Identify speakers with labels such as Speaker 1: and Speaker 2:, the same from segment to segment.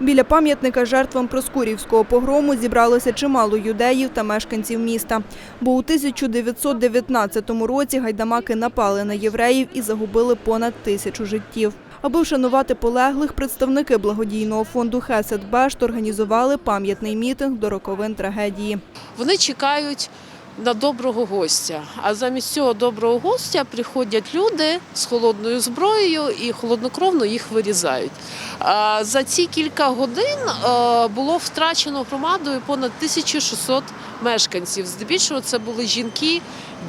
Speaker 1: Біля пам'ятника жертвам Проскурівського погрому зібралося чимало юдеїв та мешканців міста. Бо у 1919 році гайдамаки напали на євреїв і загубили понад тисячу життів. Аби вшанувати полеглих, представники благодійного фонду Хесед Бешт організували пам'ятний мітинг до роковин трагедії.
Speaker 2: Вони чекають на доброго гостя. А замість цього доброго гостя приходять люди з холодною зброєю і холоднокровно їх вирізають. За ці кілька годин е, було втрачено громадою понад 1600 мешканців. Здебільшого це були жінки,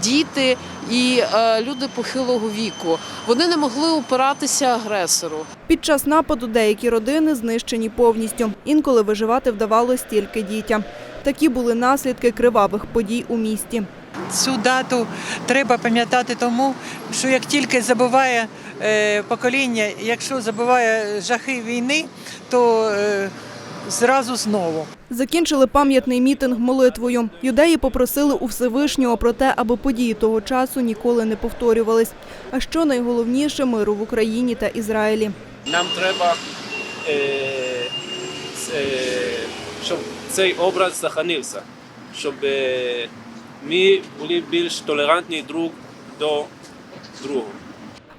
Speaker 2: діти і е, люди похилого віку. Вони не могли опиратися агресору.
Speaker 1: Під час нападу деякі родини знищені повністю. Інколи виживати вдавалось тільки дітям. Такі були наслідки кривавих подій у місті.
Speaker 3: Цю дату треба пам'ятати тому, що як тільки забуває е, покоління, якщо забуває жахи війни, то е, зразу знову.
Speaker 1: Закінчили пам'ятний мітинг молитвою. Юдеї попросили у Всевишнього про те, аби події того часу ніколи не повторювались. А що найголовніше миру в Україні та Ізраїлі.
Speaker 4: Нам треба, цей образ заханився, щоб е, ми були більш толерантні друг до другого.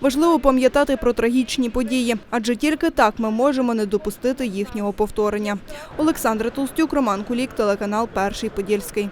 Speaker 1: Важливо пам'ятати про трагічні події, адже тільки так ми можемо не допустити їхнього повторення. Олександра Толстюк, Роман Кулік, телеканал Перший Подільський.